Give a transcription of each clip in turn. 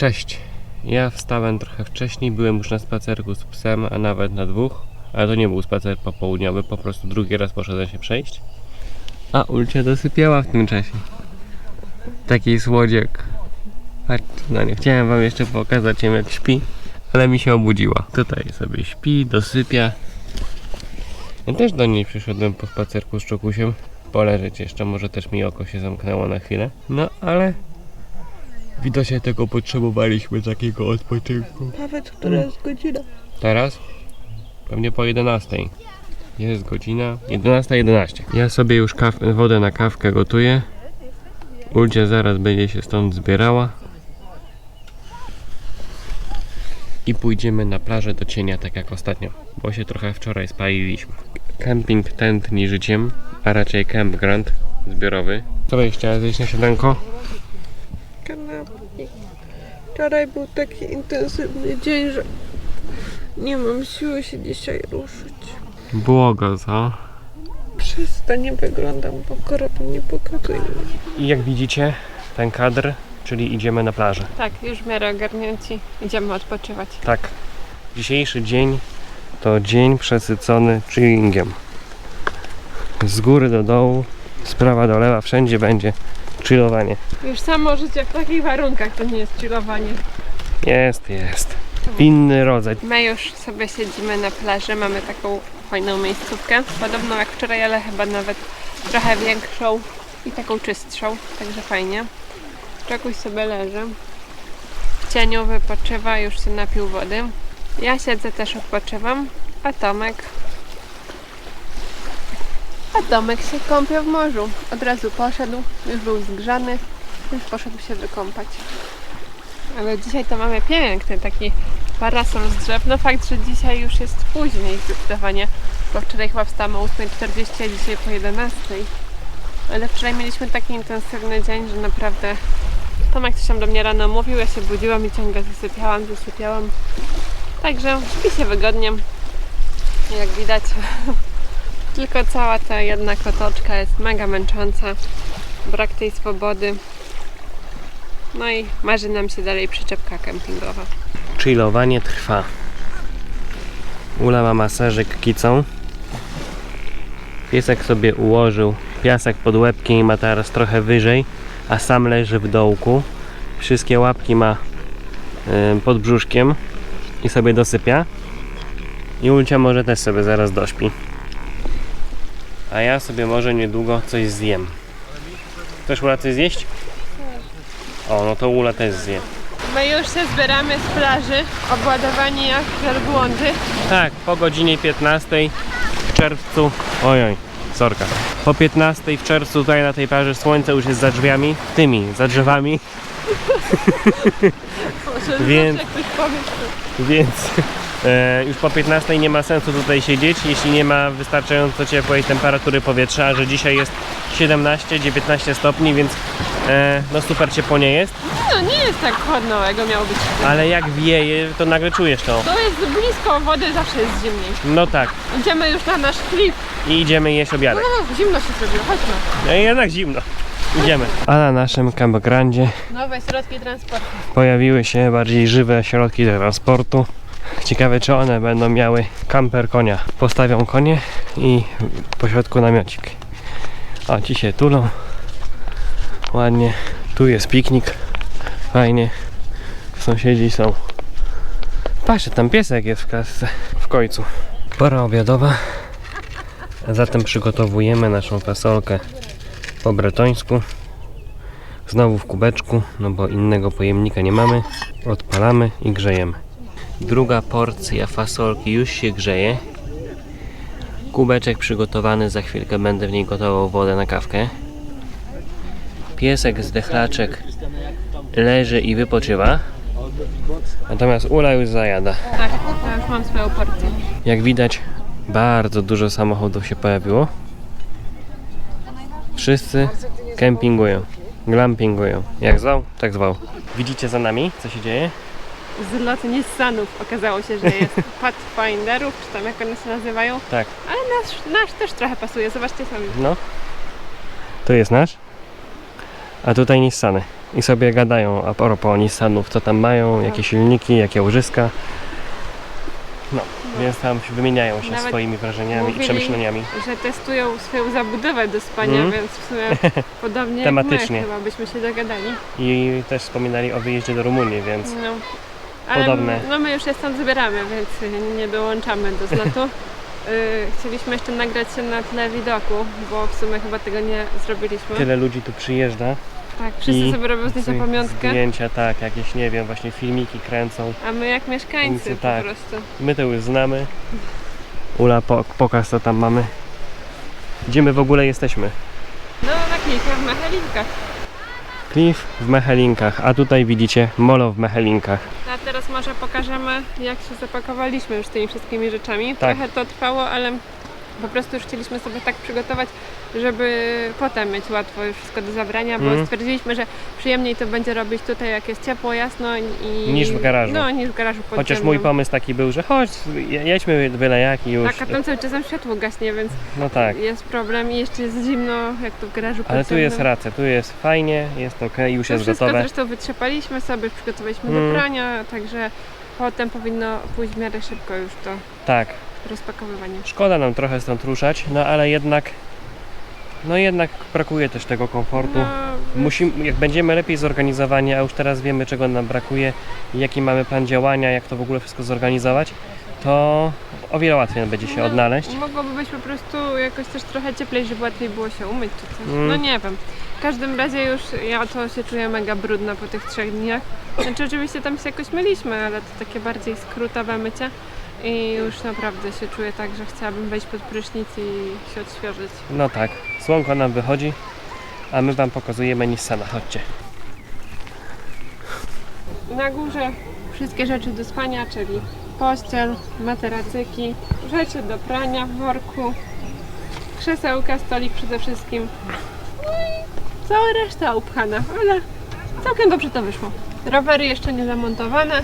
Cześć. Ja wstałem trochę wcześniej, byłem już na spacerku z psem, a nawet na dwóch. Ale to nie był spacer popołudniowy, po prostu drugi raz poszedłem się przejść. A Ulcia dosypiała w tym czasie. Taki słodziek. Patrzcie na nie. Chciałem wam jeszcze pokazać jak śpi, ale mi się obudziła. Tutaj sobie śpi, dosypia. Ja też do niej przyszedłem po spacerku z Czokusiem. Poleżeć jeszcze, może też mi oko się zamknęło na chwilę. No ale widocznie tego potrzebowaliśmy, takiego odpoczynku. Nawet która jest godzina? Teraz? Pewnie po 11. Jest godzina 11.11. Ja sobie już wodę na kawkę gotuję. Ulcia zaraz będzie się stąd zbierała. I pójdziemy na plażę do cienia, tak jak ostatnio, bo się trochę wczoraj spaliliśmy. Camping tętni życiem, a raczej campground zbiorowy. Co byś chciała zjeść na śniadanko? Kanapki. Wczoraj był taki intensywny dzień, że nie mam siły się dzisiaj ruszyć. Błogo, co? Przestań, wyglądam, bo korona nie pokazuje. I jak widzicie, ten kadr, czyli idziemy na plażę. Tak, już w miarę ogarnięci. Idziemy odpoczywać. Tak. Dzisiejszy dzień to dzień przesycony chillingiem. Z góry do dołu, z prawa do lewa, wszędzie będzie chillowanie. Już samo życie w takich warunkach to nie jest chillowanie. Jest, jest. Inny rodzaj. My już sobie siedzimy na plaży, mamy taką fajną miejscówkę. Podobną jak wczoraj, ale chyba nawet trochę większą i taką czystszą, także fajnie. Czegoś sobie leży. W cieniu wypoczywa, już się napił wody. Ja siedzę też odpoczywam, a Tomek... A Tomek się kąpie w morzu. Od razu poszedł, już był zgrzany, już poszedł się wykąpać. Ale dzisiaj to mamy piękny taki parasol z drzew. No fakt, że dzisiaj już jest później zdecydowanie, bo wczoraj chyba wstałam o 8.40, a dzisiaj po 11.00. Ale wczoraj mieliśmy taki intensywny dzień, że naprawdę Tomek coś tam do mnie rano mówił, ja się budziłam i ciągle zasypiałam, zasypiałam. Także śpi się wygodnie. Jak widać, tylko cała ta jedna kotoczka jest mega męcząca. Brak tej swobody. No i marzy nam się dalej przyczepka kempingowa. Chillowanie trwa. Ula ma masażyk kicą. Piesek sobie ułożył piasek pod łebkiem i ma teraz trochę wyżej, a sam leży w dołku. Wszystkie łapki ma pod brzuszkiem i sobie dosypia. I Ulcia może też sobie zaraz dośpi. A ja sobie może niedługo coś zjem. Chcesz Ula coś zjeść? O, no to Ula też zje. My już się zbieramy z plaży, obładowani jak wielbłądy. Tak, po godzinie 15 w czerwcu. Ojoj, sorka. Po 15 w czerwcu tutaj na tej plaży słońce już jest za drzwiami, tymi, za drzewami, Może Więc- ktoś powie, więc już po 15 nie ma sensu tutaj siedzieć, jeśli nie ma wystarczająco ciepłej temperatury powietrza, a że dzisiaj jest 17-19 stopni, więc e, no super ciepło nie jest, No nie jest tak chłodno, jak miało być. ale jak wieje, to nagle czujesz to. To jest blisko wody, zawsze jest zimniej. No tak, Idziemy już na nasz klip. i idziemy jeść obiadek. No, zimno się zrobiło, chodźmy. No i jednak zimno. Idziemy. A na naszym campgrandzie Nowe środki transportu. pojawiły się bardziej żywe środki transportu. Ciekawe, czy one będą miały kamper konia. Postawią konie i po środku namiocik. A ci się tulą. Ładnie. Tu jest piknik. Fajnie. Sąsiedzi są. Patrzcie, tam piesek jest w klasce. W końcu. Pora obiadowa. Zatem przygotowujemy naszą fasolkę po bretońsku. Znowu w kubeczku, no bo innego pojemnika nie mamy. Odpalamy i grzejemy. Druga porcja fasolki już się grzeje. Kubeczek przygotowany, za chwilkę będę w niej gotował wodę na kawkę. Piesek z dechlaczek leży i wypoczywa. Natomiast Ula już zajada. Tak, ja już mam swoją porcję. Jak widać, bardzo dużo samochodów się pojawiło. Wszyscy kempingują, glampingują. Jak zwał, tak zwał. Widzicie za nami, co się dzieje? Zlot Nissanów. Okazało się, że jest Pathfinderów, czy tam jak one się nazywają. Tak, Ale nasz, nasz też trochę pasuje, zobaczcie sami. no. Tu jest nasz. A tutaj Nissany. i sobie gadają a propos Nissanów, co tam mają, jakie silniki, jakie łożyska. No, więc tam wymieniają się Nawet swoimi wrażeniami mówili- i przemyśleniami. Że testują swoją zabudowę do spania, Mm. więc w sumie podobnie Tematycznie. jak my chyba byśmy się dogadali. I też wspominali o wyjeździe do Rumunii, więc No. Ale Podobne. no my już je stąd zabieramy, więc nie dołączamy do zlotu. Y, Chcieliśmy jeszcze nagrać się na tle widoku, bo w sumie chyba tego nie zrobiliśmy. tyle ludzi tu przyjeżdża. Tak, wszyscy I sobie robią zdjęcia z- pamiątkę, Zdjęcia, tak, jakieś, nie wiem, właśnie filmiki kręcą. a my jak mieszkańcy Więc po tak. prostu. My to już znamy. Ula, po, pokaż co tam mamy. Gdzie my w ogóle jesteśmy? No na kilkach mechelinkach. Cliff w Mechelinkach, a tutaj widzicie Molo w Mechelinkach. A teraz może pokażemy jak się zapakowaliśmy już tymi wszystkimi rzeczami. Tak. Trochę to trwało, ale po prostu już chcieliśmy sobie tak przygotować, żeby potem mieć łatwo już wszystko do zabrania, bo Mhm. stwierdziliśmy, że przyjemniej to będzie robić tutaj jak jest ciepło, jasno i... Niż w garażu. No, niż w garażu Chociaż podziemnym. mój pomysł taki był, że chodź, je- jedźmy byle jak i już. Tak, a tam cały czas światło gaśnie, więc No tak. jest problem i jeszcze jest zimno, jak to w garażu Ale tu podziemnym. jest racja, tu jest fajnie, jest ok, już To jest wszystko gotowe. zresztą wytrzepaliśmy sobie, przygotowaliśmy Mm. do prania, także potem powinno pójść w miarę szybko już to Tak, rozpakowywanie. szkoda nam trochę stąd ruszać, no ale jednak, no jednak brakuje też tego komfortu. No, Musimy, jak będziemy lepiej zorganizowani, a już teraz wiemy czego nam brakuje jaki mamy plan działania, jak to w ogóle wszystko zorganizować, to o wiele łatwiej będzie się no, odnaleźć. Mogłoby być po prostu jakoś też trochę cieplej, żeby łatwiej było się umyć czy coś. Mm. No nie wiem. W każdym razie już ja to się czuję mega brudna po tych trzech dniach. Znaczy oczywiście tam się jakoś myliśmy, ale to takie bardziej skrótowe mycie. I już naprawdę się czuję tak, że chciałabym wejść pod prysznic i się odświeżyć. No tak, słonko nam wychodzi, a my Wam pokazujemy Nissana, chodźcie. Na górze wszystkie rzeczy do spania, czyli pościel, materacyki, rzeczy do prania w worku, krzesełka, stolik przede wszystkim. No i cała reszta upchana, ale całkiem dobrze to wyszło. Rowery jeszcze nie zamontowane.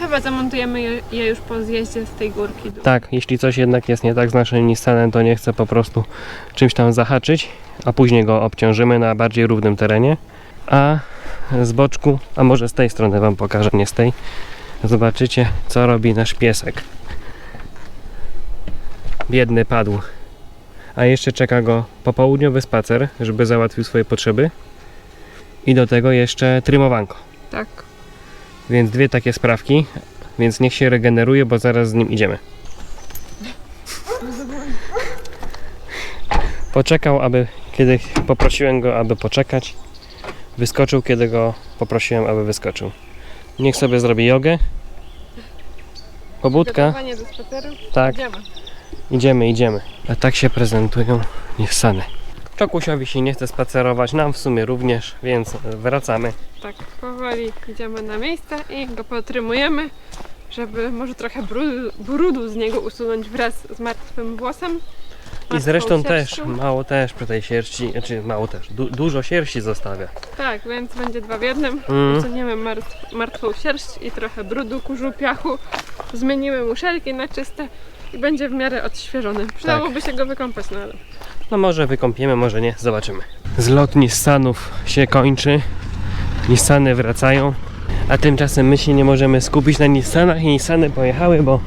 Chyba zamontujemy je, je już po zjeździe z tej górki. Tak, jeśli coś jednak jest nie tak z naszym Nissanem, to nie chcę po prostu czymś tam zahaczyć, a później go obciążymy na bardziej równym terenie. A z boczku, a może z tej strony Wam pokażę, nie z tej, zobaczycie co robi nasz piesek. Biedny padł. A jeszcze czeka go popołudniowy spacer, żeby załatwił swoje potrzeby. I do tego jeszcze trymowanko. Tak. Więc dwie takie sprawki, więc niech się regeneruje, bo zaraz z nim idziemy. Poczekał, aby kiedy poprosiłem go, aby poczekać. Wyskoczył, kiedy go poprosiłem, aby wyskoczył. Niech sobie zrobi jogę. Pobudka. Gotowanie do spaceru. Tak, Idziemy. idziemy, idziemy. A tak się prezentują Nissany. Czokusiowi się nie chce spacerować, nam w sumie również, więc wracamy. Tak, powoli idziemy na miejsce i go potrymujemy, żeby może trochę brudu, brudu z niego usunąć wraz z martwym włosem. I zresztą też, mało też przy tej sierści, znaczy mało też, du- dużo sierści zostawia. Tak, więc będzie dwa w jednym. Mm. Usuniemy martw, martwą sierść i trochę brudu, kurzu, piachu. Zmienimy muszelki na czyste i będzie w miarę odświeżony. Przydałoby się go wykąpać, no ale No może wykąpiemy, może nie, zobaczymy. Zlot Nissanów się kończy, Nissany wracają, a tymczasem my się nie możemy skupić na Nissanach i Nissany pojechały, bo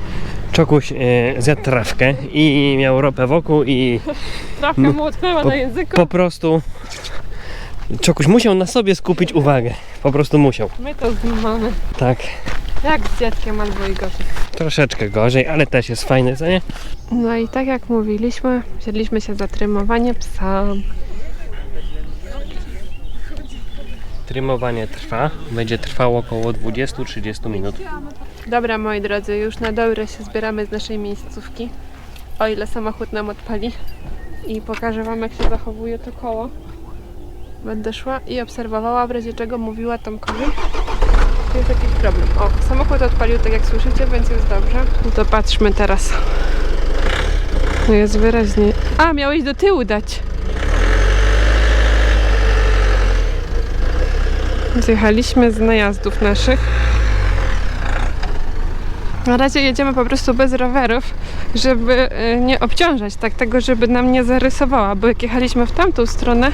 Czokuś e, zjadł trawkę i miał ropę wokół i trawka No, mu utknęła na języku. po prostu Czokuś musiał na sobie skupić uwagę, po prostu musiał. My to mamy. Tak, Jak z dziadkiem albo i gorzej. troszeczkę gorzej, ale też jest fajne, co nie? No i tak jak mówiliśmy, wzięliśmy się za trymowanie psa. Trymowanie trwa, będzie trwało około 20-30 minut. Dobra, moi drodzy, już na dobre się zbieramy z naszej miejscówki. O ile samochód nam odpali. I pokażę Wam, jak się zachowuje to koło. Będę szła i obserwowała, w razie czego mówiła Tomkowi. To jest jakiś problem. O, samochód odpalił, tak jak słyszycie, więc jest dobrze. No to patrzmy teraz. No jest wyraźnie... A, miałeś do tyłu dać. Zjechaliśmy z najazdów naszych. Na razie jedziemy po prostu bez rowerów, żeby y, nie obciążać tak tego, żeby nam nie zarysowała, bo jak jechaliśmy w tamtą stronę,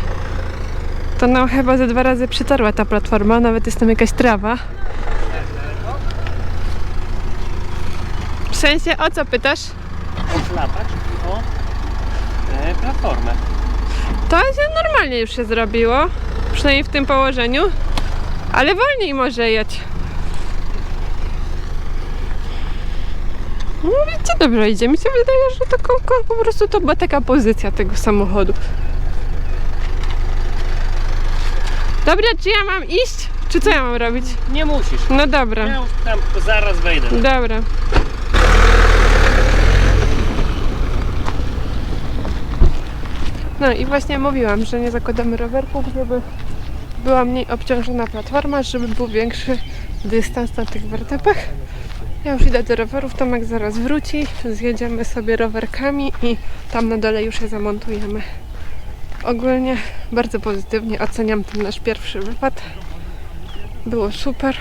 To nam chyba ze dwa razy przytarła ta platforma, nawet jest tam jakaś trawa. W sensie, o co pytasz? Odlapać o e, platformę. To się normalnie już się zrobiło, przynajmniej w tym położeniu, ale wolniej może jechać. No wiecie, dobrze idzie. Mi się wydaje, że to ko- ko- po prostu to była taka pozycja tego samochodu. Dobra, czy ja mam iść? Czy co ja mam robić? Nie musisz. No dobra, Ja już tam zaraz wejdę. dobra. No i właśnie mówiłam, że nie zakładamy rowerków, żeby była mniej obciążona platforma, żeby był większy dystans na tych wertepach. Ja już idę do rowerów, Tomek zaraz wróci, zjedziemy sobie rowerkami i tam na dole już je zamontujemy. Ogólnie bardzo pozytywnie oceniam ten nasz pierwszy wypad. Było super.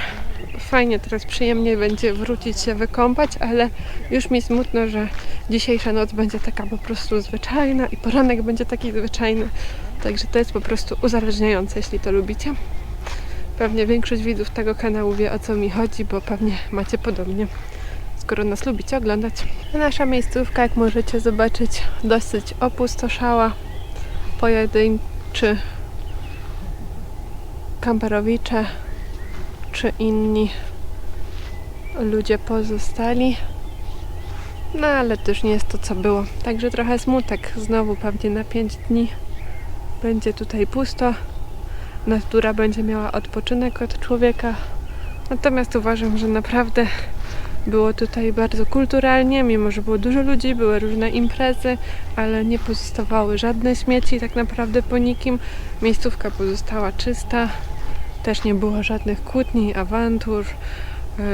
Fajnie, teraz przyjemnie będzie wrócić się wykąpać, ale już mi smutno, że dzisiejsza noc będzie taka po prostu zwyczajna i poranek będzie taki zwyczajny. Także to jest po prostu uzależniające, jeśli to lubicie. Pewnie większość widzów tego kanału wie o co mi chodzi, bo pewnie macie podobnie, skoro nas lubicie oglądać. Nasza miejscówka, jak możecie zobaczyć, dosyć opustoszała. Pojedynczy kamperowicze czy inni ludzie pozostali. No ale też nie jest to co było. Także trochę smutek. Znowu pewnie na 5 dni będzie tutaj pusto. Natura będzie miała odpoczynek od człowieka. Natomiast uważam, że naprawdę było tutaj bardzo kulturalnie, mimo że było dużo ludzi, były różne imprezy, ale nie pozostawały żadne śmieci tak naprawdę po nikim. Miejscówka pozostała czysta, też nie było żadnych kłótni, awantur, yy,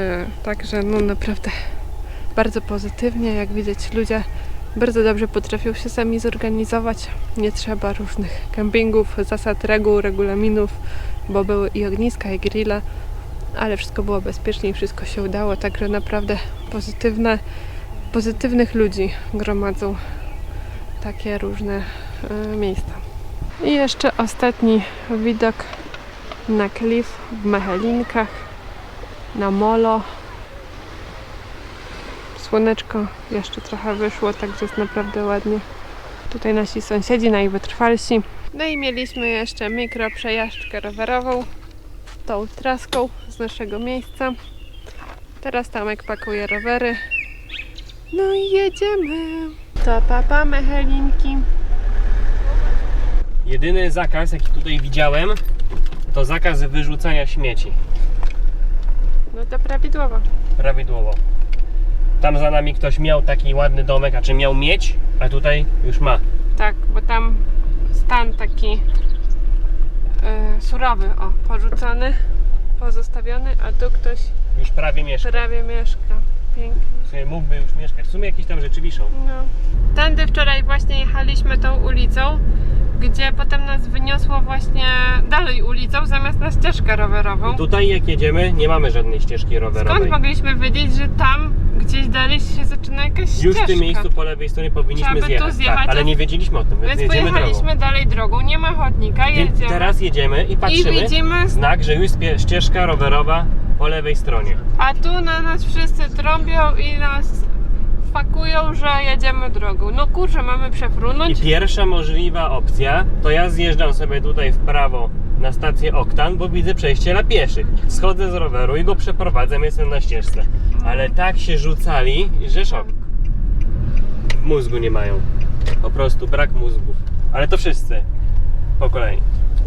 także no naprawdę bardzo pozytywnie, jak widać ludzie bardzo dobrze potrafią się sami zorganizować. Nie trzeba różnych kempingów, zasad, reguł, regulaminów, bo były i ogniska, i grille, ale wszystko było bezpiecznie i wszystko się udało, także naprawdę pozytywne, pozytywnych ludzi gromadzą takie różne e, miejsca. I jeszcze ostatni widok na klif w Mechelinkach, na molo. Słoneczko jeszcze trochę wyszło, także jest naprawdę ładnie. Tutaj nasi sąsiedzi, najwytrwalsi. No i mieliśmy jeszcze mikro przejażdżkę rowerową tą traską z naszego miejsca. Teraz Tomek pakuje rowery. No i jedziemy. To papa Mechelinki. Jedyny zakaz, jaki tutaj widziałem, to zakaz wyrzucania śmieci. No to prawidłowo. Prawidłowo. Tam za nami ktoś miał taki ładny domek, a czy miał mieć, a tutaj już ma. Tak, bo tam stan taki e, surowy, o, porzucony, pozostawiony, a tu ktoś Już prawie mieszka. prawie mieszka. Pięknie. W sumie mógłby już mieszkać. W sumie jakieś tam rzeczy wiszą. No. Tędy wczoraj właśnie jechaliśmy tą ulicą, gdzie potem nas wyniosło właśnie dalej ulicą zamiast na ścieżkę rowerową. Tutaj jak jedziemy, nie mamy żadnej ścieżki rowerowej. Skąd mogliśmy wiedzieć, że tam gdzieś dalej się zaczyna jakaś Już ścieżka? w tym miejscu po lewej stronie powinniśmy Trzeba by tu zjechać. zjechać, tak, ale a- nie wiedzieliśmy o tym, więc, Więc jedziemy pojechaliśmy drogą. dalej drogą, nie ma chodnika, Więc jedziemy. teraz jedziemy i I patrzymy. widzimy, Znak, że już jest pie- ścieżka rowerowa po lewej stronie. a tu na nas wszyscy trąbią i nas fakują, że jedziemy drogą. No kurczę, mamy I przefrunąć. pierwsza możliwa opcja to ja zjeżdżam sobie tutaj w prawo na stację Oktan, bo widzę przejście dla pieszych. Schodzę z roweru i go przeprowadzam, jestem na ścieżce. Ale tak się rzucali, że szok. Mózgu nie mają. Po prostu brak mózgów. Ale to wszyscy. Po kolei.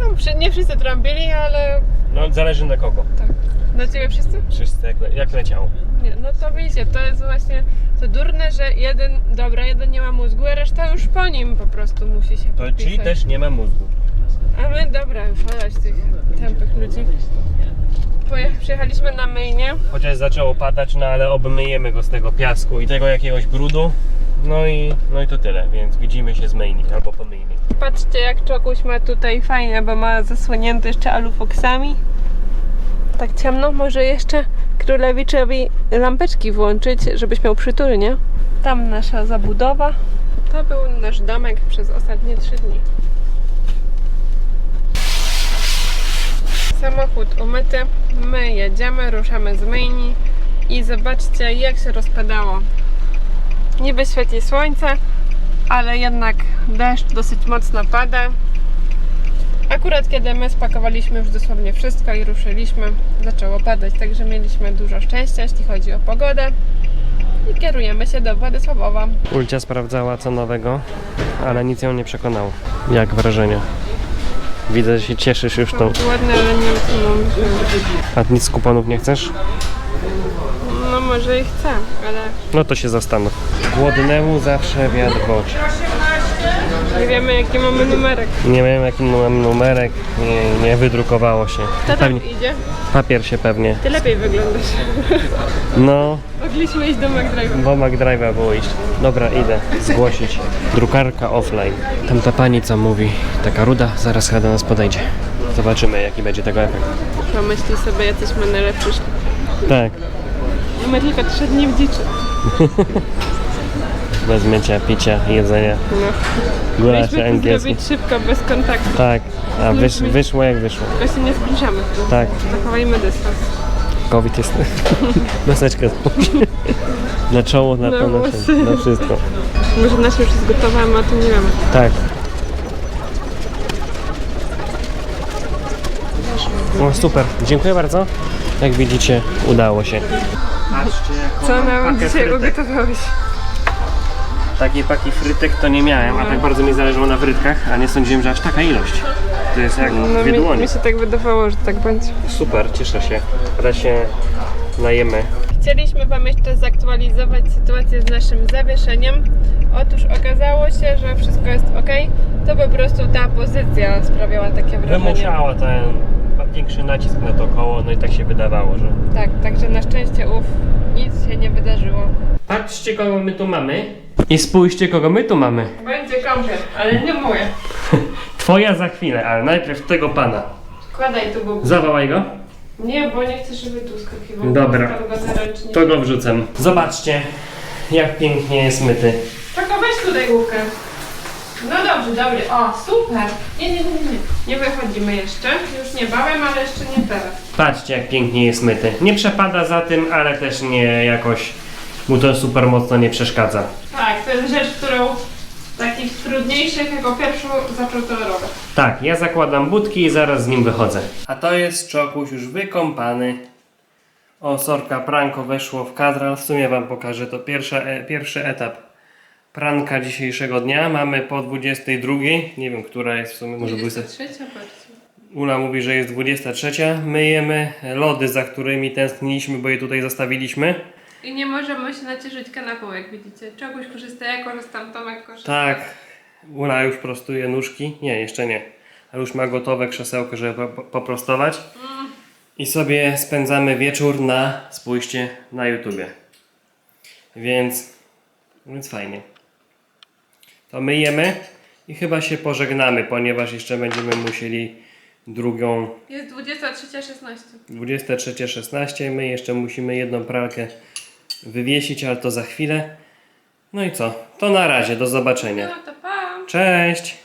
No, nie wszyscy trąbili, ale No zależy na kogo. tak. Na ciebie wszyscy? Wszyscy jak, le- jak leciało. Nie, no to widzicie, to jest właśnie to durne, że jeden, dobra, jeden nie ma mózgu, a reszta już po nim po prostu musi się To, czyli też nie ma mózgu. A my, dobra, olać tych tępych ludzi. Poje- Przyjechaliśmy na myjnie. Chociaż zaczęło padać, no ale obmyjemy go z tego piasku i tego jakiegoś brudu. No i, no i to tyle, więc widzimy się z myjnik albo po myjni. Patrzcie jak Czokuś ma tutaj fajnie, bo ma zasłonięte jeszcze alufoksami. Tak ciemno, może jeszcze królewiczowi lampeczki włączyć, żebyś miał przytulnie. Tam nasza zabudowa. To był nasz domek przez ostatnie trzy dni. Samochód umyty, my jedziemy, ruszamy z myjni i zobaczcie jak się rozpadało. Niby świeci słońce, ale jednak deszcz dosyć mocno pada. Akurat kiedy my spakowaliśmy już dosłownie wszystko i ruszyliśmy, zaczęło padać, także mieliśmy dużo szczęścia, jeśli chodzi o pogodę. I kierujemy się do Władysławowa. Ulcia sprawdzała co nowego, ale nic ją nie przekonało. Jak wrażenie? Widzę, że się cieszysz już tą. Ładne, ale nie. A nic z kuponów nie chcesz? No może i chcę, ale No to się zastanów. Głodnemu zawsze wiatr w oczy. Nie wiemy jaki mamy numerek. Nie wiem jaki mam numerek, nie, nie wydrukowało się. Kto tam Pewnie, idzie? papier się pewnie. Ty lepiej wyglądasz. No, Mogliśmy iść do McDrive'a. bo McDrive'a było iść. Dobra, idę zgłosić. Drukarka offline. Tamta pani co mówi, taka ruda, zaraz chyba do nas podejdzie. Zobaczymy jaki będzie tego efekt. Pomyśli sobie, menele przyszli. Tak, My tylko trzy dni w dziczy. bez mycia, picia, jedzenia. No. Gulasze Mieliśmy to angielskie. zrobić szybko, bez kontaktu. Tak, a wysz, wyszło jak wyszło. Tylko się nie zbliżamy. Tak, Zachowajmy dystans. COVID jest. Maseczkę. Na czoło, na Na to, na włosy. wszystko. Na wszystko. Może nasze już jest gotowe, a my o tym nie wiemy. Tak. O, super. Dziękuję bardzo. Jak widzicie, udało się. Co nam dzisiaj ugotowałeś? Takiej paki frytek to nie miałem, a tak bardzo mi zależało na frytkach, a nie sądziłem, że aż taka ilość. To jest jak No dwie mi, dłonie. mi się tak wydawało, że tak będzie. Super, cieszę się. Teraz się najemy. Chcieliśmy Wam jeszcze zaktualizować sytuację z naszym zawieszeniem. Otóż okazało się, że wszystko jest ok. To po prostu ta pozycja sprawiała takie wrażenie. Wymuszała ten większy nacisk na to koło, no i tak się wydawało, że... Tak, także na szczęście ów nic się nie wydarzyło. Patrzcie, kogo my tu mamy. I spójrzcie, kogo my tu mamy. Będzie kąpiel, ale nie moje. Twoja za chwilę, ale najpierw tego pana. Wkładaj tu Bogu. Zawołaj go. Nie, bo nie chcę, żeby tu skakiwał. Dobra. Go. To go wrzucę. Zobaczcie, jak pięknie jest myty. Czeko, weź tutaj główkę. No dobrze, dobry. O, super. Nie, nie, nie, nie. Nie wychodzimy jeszcze. Już niebawem, ale jeszcze nie teraz. Patrzcie, jak pięknie jest myty. Nie przepada za tym, ale też nie jakoś mu to super mocno nie przeszkadza. Tak, to jest rzecz, którą z takich trudniejszych jako pierwszą zaczął tolerować. Tak, ja zakładam budki i zaraz z nim wychodzę. A to jest czokuś już wykąpany. O, sorka, pranko weszło w kadr, w sumie wam pokażę, to pierwsza, e, pierwszy etap pranka dzisiejszego dnia. Mamy po 22, nie wiem, która jest w sumie, może 20. trzecia patrzcie. Ula mówi, że jest 23. Myjemy lody, za którymi tęskniliśmy, bo je tutaj zostawiliśmy. I nie możemy się nacieszyć kanapą, jak widzicie. Czegoś korzysta, ja korzystam, Tomek korzysta. Tak, Ula już prostuje nóżki. Nie, jeszcze nie. Ale już ma gotowe krzesełko, żeby po- po- poprostować. I sobie spędzamy wieczór na, spójrzcie, na YouTubie. Więc, więc fajnie. To myjemy i chyba się pożegnamy, ponieważ jeszcze będziemy musieli drugą Jest 23.16. 23.16. My jeszcze musimy jedną pralkę wywiesić, ale to za chwilę. No i co? To na razie, do zobaczenia. No to pa! Cześć!